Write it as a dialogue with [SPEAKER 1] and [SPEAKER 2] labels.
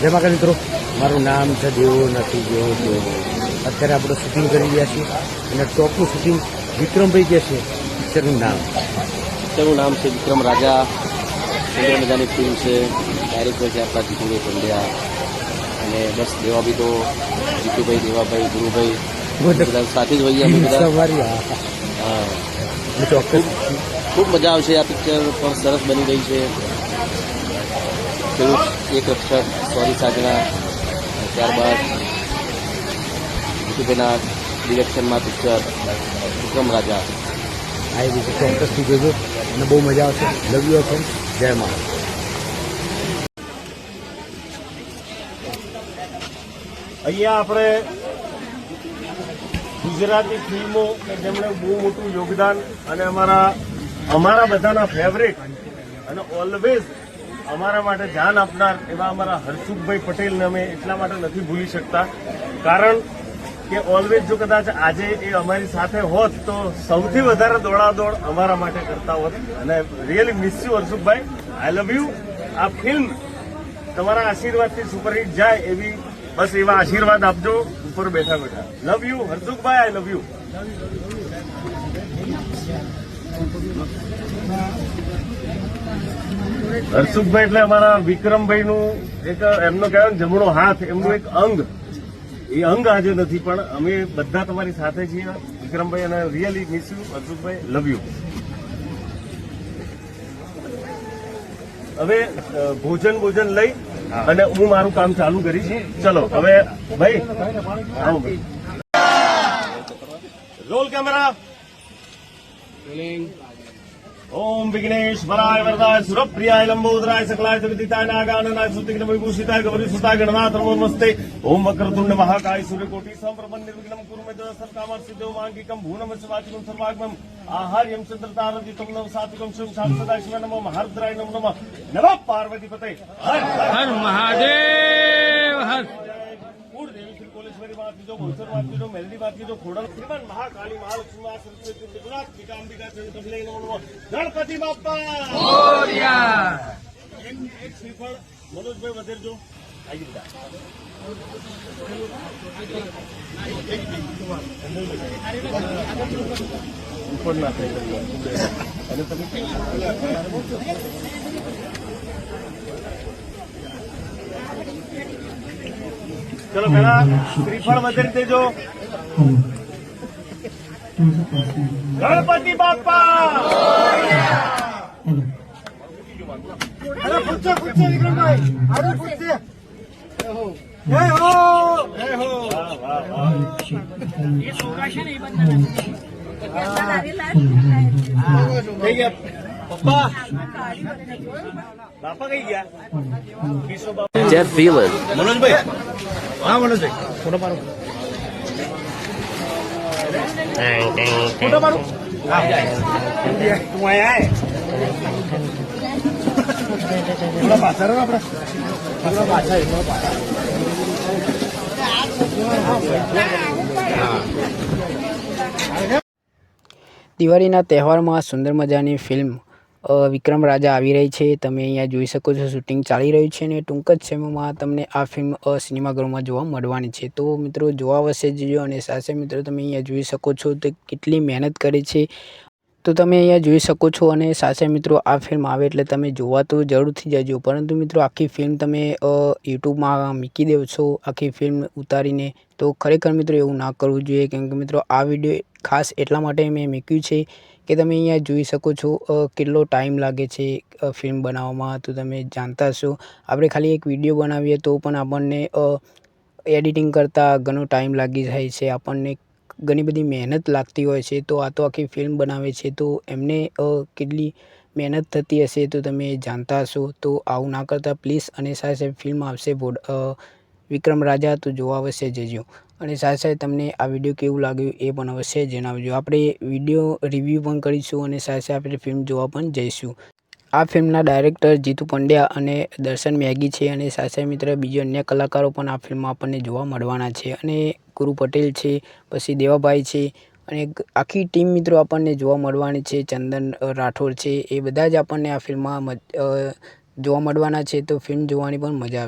[SPEAKER 1] જય માતા મિત્રો. મારું નામ છે દેવો નથી જેવો તેવો અત્યારે આપણે શૂટિંગ કરી રહ્યા છીએ અને ટોપનું શૂટિંગ વિક્રમભાઈ જે છે પિક્ચરનું નામ.
[SPEAKER 2] પિક્ચરનું નામ છે વિક્રમ રાજા. સુંદર મજાની ફિલ્મ છે. ડાયરેક્ટર છે આપણા જીતુભાઈ પંડ્યા. અને બસ દેવાભાઈ તો જીતુભાઈ દેવાભાઈ ગુરુભાઈ. બધા સાથે જ હોઈએ અમે બધા. ખૂબ મજા આવશે આ પિક્ચર પણ સરસ બની ગઈ છે. પેલું એક અક્ષર સોરી સાજણા ત્યારબાદ જીતુભાઈના ડિરેક્શનમાં પિક્ચર વિક્રમ રાજા
[SPEAKER 1] આ એ રીતે ચોક્કસથી જોજો અને બહુ મજા આવશે. લવ યુ ફ્રેન્ડ જય મા
[SPEAKER 3] અહીંયા આપણે ગુજરાતી ફિલ્મો કે જેમણે બહુ મોટું યોગદાન અને અમારા અમારા બધાના ફેવરેટ અને ઓલવેઝ અમારા માટે જાન આપનાર એવા અમારા હર્ષુખભાઈ પટેલને અમે એટલા માટે નથી ભૂલી શકતા. કારણ કે ઓલવેઝ જો કદાચ આજે એ અમારી સાથે હોત તો સૌથી વધારે દોડાદોડ અમારા માટે કરતા હોત. અને really miss you Harsukhbhai I love you આ ફિલ્મ તમારા આશીર્વાદથી સુપરહિટ જાય એવી બસ એવા આશીર્વાદ આપજો. ઉપર બેઠા બેઠા. Love you Harsukhbhai I love you Harsukhbhai એટલે અમારા વિક્રમભાઈનું એક એમનો કહેવાય ને જમણો હાથ એમનું એક અંગ. એ અંગ આજે નથી પણ અમે બધા તમારી સાથે છીએ. વિક્રમભાઈ અને really miss you Harsukhbhai love you હવે ભોજન ભોજન લઈ અને હું મારું કામ ચાલુ કરીશ. ચલો હવે ભાઈ આવો ભાઈ. Roll camera. ઓમ વિઘ્નેશ વરાય વરદાય સુરપ્રિયાય લંબોદરાય સકલાય જગદિતાય નાગાનનાય સુતિગ્ન વિભૂષિતાય ગૌરી સુતાય ગણનાથ નમો નમસ્તે ઓમ વક્રતુંડ મહાકાય સૂર્યકોટી સંપ્રભન નિર્વિઘ્નમ કુરુ મે દસ કામર સિદ્ધો માંગિકમ ભૂનમ સ્વાચિકમ સર્વાગમમ આહાર્યમ ચંદ્રતારજિતમ નવ સાત્વિકમ શિવ શામ સદા શિવ નમો. મહારુદ્રાય નમો નમઃ. નમઃ પાર્વતી પતે હર. હર
[SPEAKER 4] મહાદેવ, હર.
[SPEAKER 3] દેવી શ્રી કોલેશ્વરી માં કીધો બોલસરમાં કીધો મેલડી માં કીધો ખોડલ શ્રીમન મહાકાળી મહાલક્ષ્મી મા સરસ્વતી ગુજરાત ટીકાંબિકા ચંદ્ર કમલે નમો નમઃ ગણપતિ બાપ્પા એક એક શ્રીફળ મનોજભાઈ વધેરજો આવી ગયા ઉપર ના થાય અને તમે ચલો પેલા શ્રીફળ વધારી દેજો. ગણપતિ બાપ્પા અરે પૂછો વિક્રમભાઈ. અરે જય હો! જય હો! બાપા બાપા મનોજભાઈ હા મનોજભાઈ ફોટો મારો ફોટો મારો
[SPEAKER 4] દિવાળીના તહેવારમાં સુંદર મજાની ફિલ્મ વિક્રમ રાજા આવી રહી છે. તમે અહીંયા જોઈ શકો છો શૂટિંગ ચાલી રહ્યું છે અને ટૂંક જ સમયમાં તમને આ ફિલ્મ સિનેમાઘરોમાં જોવા મળવાની છે. તો મિત્રો જોવા વસે જજો અને સાથે મિત્રો તમે અહીંયા જોઈ શકો છો તે કેટલી મહેનત કરી છે. તો તમે અહીંયા જોઈ શકો છો અને સાથે મિત્રો આ ફિલ્મ આવે એટલે તમે જોવા તો જરૂરથી જજો. પરંતુ મિત્રો આખી ફિલ્મ તમે યુટ્યુબમાં મૂકી દેવ છો, આખી ફિલ્મ ઉતારીને, તો ખરેખર મિત્રો એવું ના કરવું જોઈએ. કેમ કે મિત્રો આ વીડિયો ખાસ એટલા માટે મેં મૂક્યું છે કે તમે અહીંયા જોઈ શકો છો કેટલો ટાઈમ લાગે છે ફિલ્મ બનાવવામાં, તો તમે જાણતા હશો. આપણે ખાલી એક વીડિયો બનાવીએ તો પણ આપણને એડિટિંગ કરતાં ઘણો ટાઈમ લાગી જાય છે. આપણને ઘણી બધી મહેનત લાગતી હોય છે. તો આ તો આખી ફિલ્મ બનાવે છે. તો એમને કેટલી મહેનત થતી હશે તો તમે જાણતા હશો. તો આવું ના કરતા પ્લીઝ અને સાથે ફિલ્મ આવશે વિક્રમ રાજા. તો જોવા અવશ્ય જજો. અને સાથે સાથે તમને આ વીડિયો કેવું લાગ્યું એ પણ અવશ્ય જણાવજો. આપણે વીડિયો રિવ્યૂ પણ કરીશું અને સાથે સાથે આપણે ફિલ્મ જોવા પણ જઈશું. આ ફિલ્મના ડાયરેક્ટર જીતુ પંડ્યા અને દર્શન મેગી છે અને સાથે મિત્ર બીજા અન્ય કલાકારો પણ આ ફિલ્મમાં આપણને જોવા મળવાના છે. અને ગુરુ પટેલ છે, પછી દેવાભાઈ છે અને આખી ટીમ મિત્રો આપણને જોવા મળવાની છે. ચંદન રાઠોડ છે, એ બધા જ આપણને આ ફિલ્મમાં જોવા મળવાના છે. તો ફિલ્મ જોવાની પણ મજા આવે.